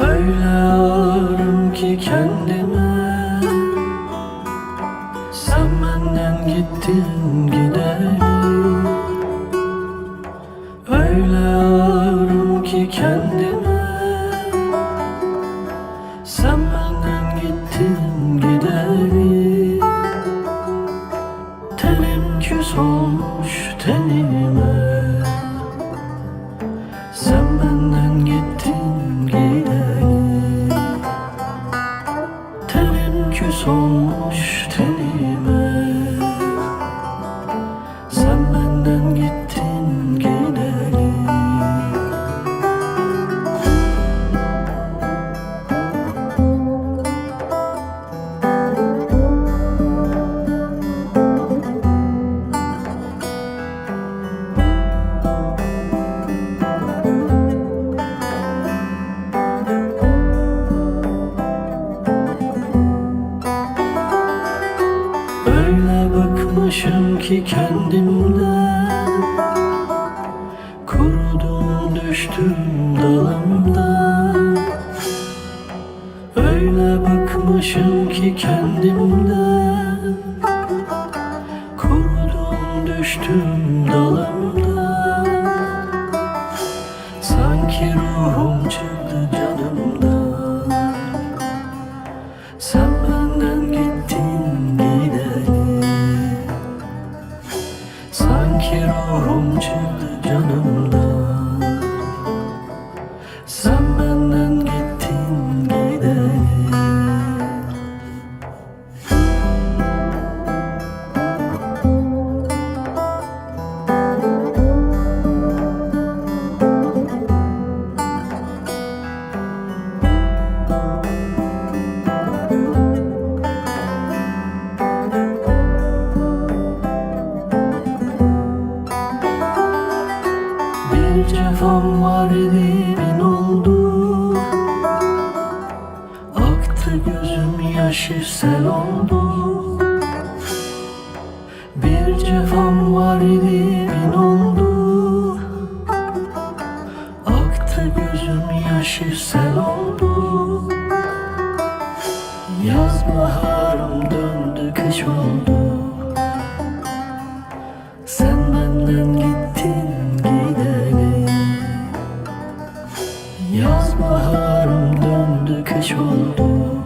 Öyle ağlarım ki kendime Sen benden gittin gidelim. Öyle ağlarım ki kendime Sen benden gittin gidelim. Tenim küs olmuş tenime. Bıkmışım ki kendimden. Kurudum düştüm dalımdan. Öyle bıkmışım ki kendimden. Kurudum düştüm dalımdan. Sanki ruhum çıktı canımdan. Sen benden çıktı Bir cefam var idi bin oldu Aktı gözüm yaşı sel oldu. Bir cefam var idi bin oldu Aktı gözüm yaşı sel oldu. Yaz baharım döndü kış oldu. Sen benden gittin baharım döndü kış oldu